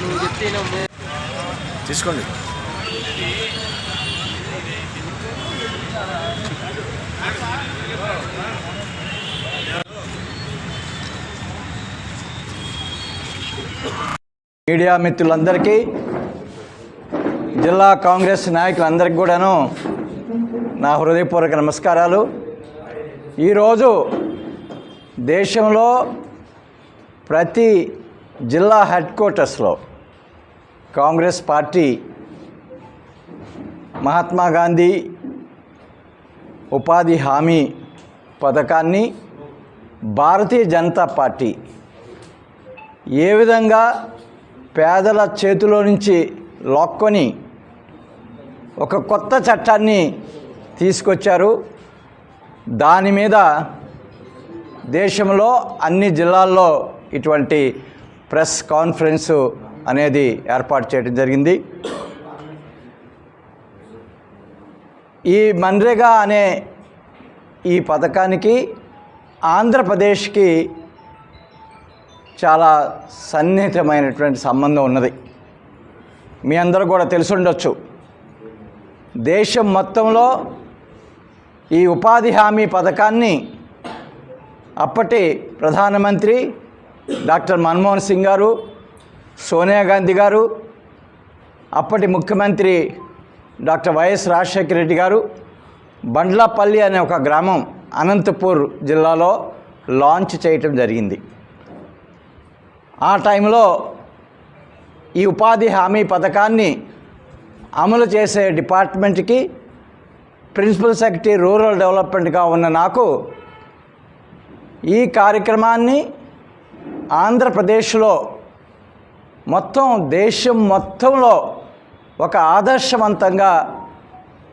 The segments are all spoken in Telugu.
నువ్వు చెప్తే నువ్వు. తీసుకోండి. మీడియా మిత్రులందరికీ జిల్లా కాంగ్రెస్ నాయకులందరికీ కూడాను నా హృదయపూర్వక నమస్కారాలు. ఈరోజు దేశంలో ప్రతి జిల్లా హెడ్ క్వార్టర్స్లో కాంగ్రెస్ పార్టీ మహాత్మా గాంధీ ఉపాధి హామీ పథకాన్ని భారతీయ జనతా పార్టీ ఏ విధంగా పేదల చేతిలో నుంచి లాక్కొని ఒక కొత్త చట్టాన్ని తీసుకొచ్చారు దాని మీద దేశంలో అన్ని జిల్లాల్లో ఇటువంటి ప్రెస్ కాన్ఫరెన్సు అనేది ఏర్పాటు చేయడం జరిగింది. ఈ మన్రేగా అనే ఈ పథకానికి ఆంధ్రప్రదేశ్కి చాలా సన్నిహితమైనటువంటి సంబంధం ఉన్నది. మీ అందరూ కూడా తెలుసుండొచ్చు దేశం మొత్తంలో ఈ ఉపాధి హామీ పథకాన్ని అప్పటి ప్రధానమంత్రి డాక్టర్ మన్మోహన్ సింగ్ గారు సోనియా గాంధీ గారు అప్పటి ముఖ్యమంత్రి డాక్టర్ వైఎస్ రాజశేఖర రెడ్డి గారు బండ్లాపల్లి అనే ఒక గ్రామం అనంతపూర్ జిల్లాలో లాంచ్ చేయటం జరిగింది. ఆ టైంలో ఈ ఉపాధి హామీ పథకాన్ని అమలు చేసే డిపార్ట్మెంట్కి ప్రిన్సిపల్ సెక్రటరీ రూరల్ డెవలప్మెంట్గా ఉన్న నాకు ఈ కార్యక్రమాన్ని ఆంధ్రప్రదేశ్లో మొత్తం దేశం మొత్తంలో ఒక ఆదర్శవంతంగా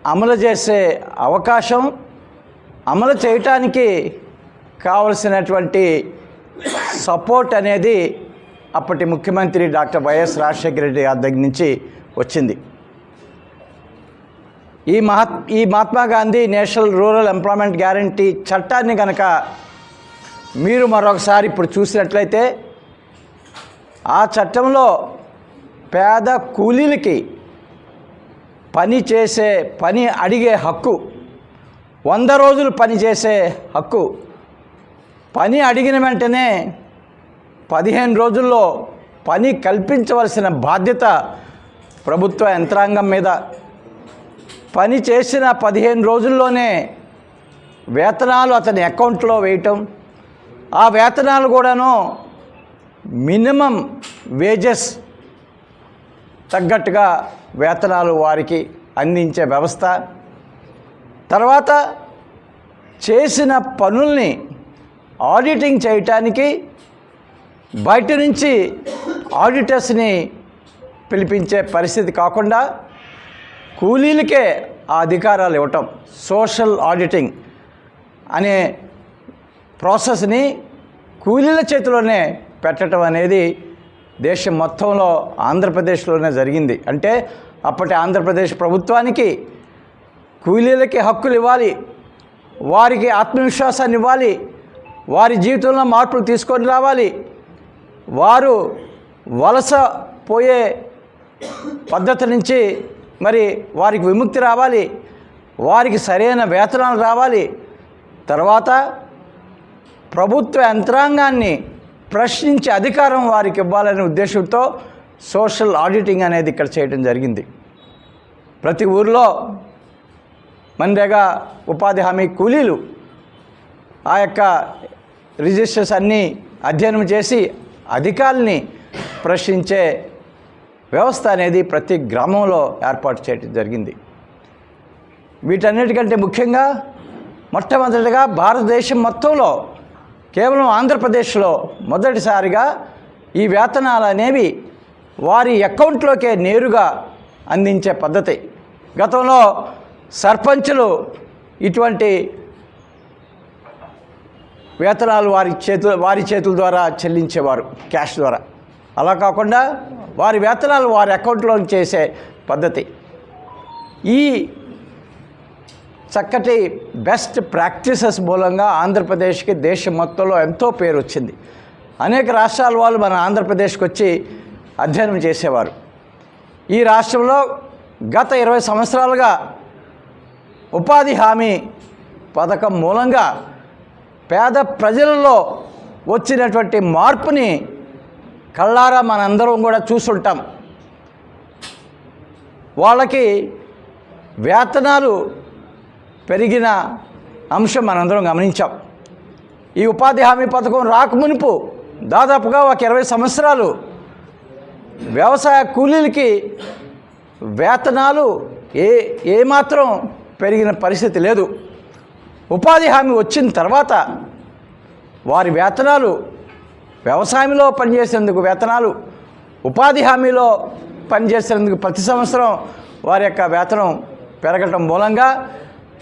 అమలు చేసే అవకాశం అమలు చేయటానికి కావలసినటువంటి సపోర్ట్ అనేది అప్పటి ముఖ్యమంత్రి డాక్టర్ వైఎస్ రాజశేఖర రెడ్డి గారి దగ్గర నుంచి వచ్చింది. ఈ మహాత్ ఈ Mahatma Gandhi national rural employment guarantee చట్టాన్ని కనుక మీరు మరొకసారి ఇప్పుడు చూసినట్లయితే ఆ చట్టంలో పేద కూలీలకి పని చేసే పని అడిగే హక్కు వంద రోజులు పని చేసే హక్కు పని అడిగిన వెంటనే పదిహేను రోజుల్లో పని కల్పించవలసిన బాధ్యత ప్రభుత్వ యంత్రాంగం మీద. పని చేసిన పదిహేను రోజుల్లోనే వేతనాలు అతని అకౌంట్లో వేయటం ఆ వేతనాలు కూడాను మినిమం వేజెస్ తగ్గట్టుగా వేతనాలు వారికి అందించే వ్యవస్థ. తర్వాత చేసిన పనుల్ని ఆడిటింగ్ చేయటానికి బయట నుంచి ఆడిటర్స్ని పిలిపించే పరిస్థితి కాకుండా కూలీలకే ఆ అధికారాలు ఇవ్వటం సోషల్ ఆడిటింగ్ అనే ప్రాసెస్ని కూలీల చేతిలోనే పెట్టడం అనేది దేశం మొత్తంలో ఆంధ్రప్రదేశ్లోనే జరిగింది. అంటే అప్పటి ఆంధ్రప్రదేశ్ ప్రభుత్వానికి కూలీలకి హక్కులు ఇవ్వాలి వారికి ఆత్మవిశ్వాసాన్ని ఇవ్వాలి వారి జీవితంలో మార్పులు తీసుకొని రావాలి. వారు వలస పోయే పద్ధతి నుంచి మరి వారికి విముక్తి రావాలి వారికి సరైన వేతనాలు రావాలి. తర్వాత ప్రభుత్వ యంత్రాంగాన్ని ప్రశ్నించే అధికారం వారికి ఇవ్వాలనే ఉద్దేశంతో సోషల్ ఆడిటింగ్ అనేది ఇక్కడ చేయడం జరిగింది. ప్రతి ఊర్లో మన్రేగా ఉపాధి హామీ కూలీలు ఆ యొక్క రిజిస్టర్స్ అన్నీ అధ్యయనం చేసి అధికారుల్ని ప్రశ్నించే వ్యవస్థ అనేది ప్రతి గ్రామంలో ఏర్పాటు చేయడం జరిగింది. వీటన్నిటికంటే ముఖ్యంగా మొట్టమొదటిగా భారతదేశం మొత్తంలో కేవలం ఆంధ్రప్రదేశ్లో మొదటిసారిగా ఈ వేతనాలు అనేవి వారి అకౌంట్లోకే నేరుగా అందించే పద్ధతి. గతంలో సర్పంచులు ఇటువంటి వేతనాలు వారి చేతుల వారి చేతుల ద్వారా చెల్లించేవారు క్యాష్ ద్వారా. అలా కాకుండా వారి వేతనాలు వారి అకౌంట్లో చేసే పద్ధతి. ఈ చక్కటి బెస్ట్ ప్రాక్టీసెస్ మూలంగా ఆంధ్రప్రదేశ్కి దేశం మొత్తంలో ఎంతో పేరు వచ్చింది. అనేక రాష్ట్రాల వాళ్ళు మన ఆంధ్రప్రదేశ్కి వచ్చి అధ్యయనం చేసేవారు. ఈ రాష్ట్రంలో గత ఇరవై సంవత్సరాలుగా ఉపాధి హామీ పథకం మూలంగా పేద ప్రజలలో వచ్చినటువంటి మార్పుని కళ్ళారా మనందరం కూడా చూసుంటాం. వాళ్ళకి వేతనాలు పెరిగిన అంశం మనందరం గమనించాం. ఈ ఉపాధి హామీ పథకం రాకమునుపు దాదాపుగా ఒక ఇరవై సంవత్సరాలు వ్యవసాయ కూలీలకి వేతనాలు ఏ ఏమాత్రం పెరిగిన పరిస్థితి లేదు. ఉపాధి హామీ వచ్చిన తర్వాత వారి వేతనాలు వ్యవసాయంలో పనిచేసేందుకు వేతనాలు ఉపాధి హామీలో పనిచేసేందుకు ప్రతి సంవత్సరం వారి యొక్క వేతనం పెరగటం మూలంగా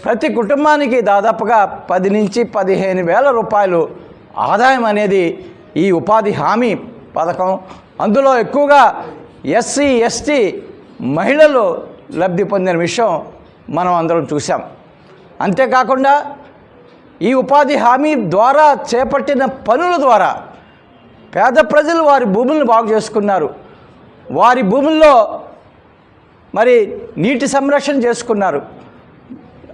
ప్రతి కుటుంబానికి దాదాపుగా పది నుంచి పదిహేను వేల రూపాయలు ఆదాయం అనేది ఈ ఉపాధి హామీ పథకం. అందులో ఎక్కువగా ఎస్సీ ఎస్టీ మహిళలు లబ్ధి పొందిన విషయం మనం అందరం చూసాం అంతేకాకుండా ఈ ఉపాధి హామీ ద్వారా చేపట్టిన పనుల ద్వారా పేద ప్రజలు వారి భూములను బాగు చేసుకున్నారు. వారి భూముల్లో మరి నీటి సంరక్షణ చేసుకున్నారు.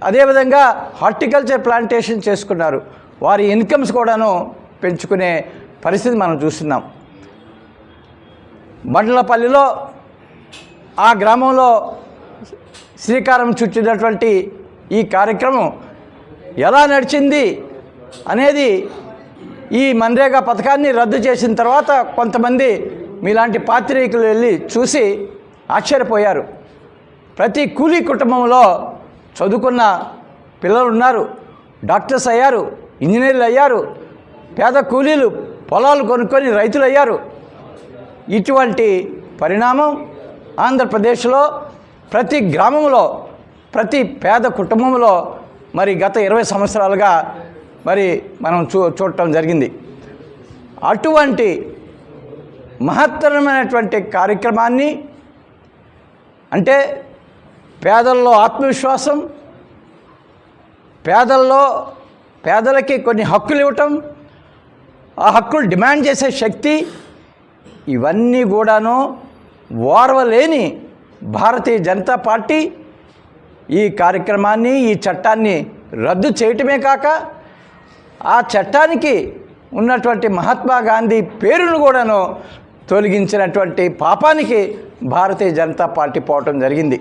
అదేవిధంగా హార్టికల్చర్ ప్లాంటేషన్ చేసుకున్నారు. వారి ఇన్కమ్స్ కూడాను పెంచుకునే పరిస్థితి మనం చూస్తున్నాం. మండలపల్లిలో ఆ గ్రామంలో శ్రీకారం చుట్టినటువంటి ఈ కార్యక్రమం ఎలా నడిచింది అనేది ఈ మన్రేగా పథకాన్ని రద్దు చేసిన తర్వాత కొంతమంది మీలాంటి పాత్రికులు వెళ్ళి చూసి ఆశ్చర్యపోయారు. ప్రతి కూలీ కుటుంబంలో చదువుకున్న పిల్లలు ఉన్నారు డాక్టర్స్ అయ్యారు ఇంజనీర్లు అయ్యారు పేద కూలీలు పొలాలు కొనుక్కొని రైతులు అయ్యారు. ఇటువంటి పరిణామం ఆంధ్రప్రదేశ్లో ప్రతి గ్రామంలో ప్రతి పేద కుటుంబంలో మరి గత ఇరవై సంవత్సరాలుగా మరి మనం చూ చూడటం జరిగింది. అటువంటి మహత్తరమైనటువంటి కార్యక్రమాన్ని అంటే పేదల్లో ఆత్మవిశ్వాసం పేదల్లో పేదలకి కొన్ని హక్కులు ఇవ్వటం ఆ హక్కులు డిమాండ్ చేసే శక్తి ఇవన్నీ కూడాను ఓర్వలేని భారతీయ జనతా పార్టీ ఈ కార్యక్రమాన్ని ఈ చట్టాన్ని రద్దు చేయటమే కాక ఆ చట్టానికి ఉన్నటువంటి మహాత్మా గాంధీ పేరును కూడాను తొలగించినటువంటి పాపానికి భారతీయ జనతా పార్టీ పోవటం జరిగింది.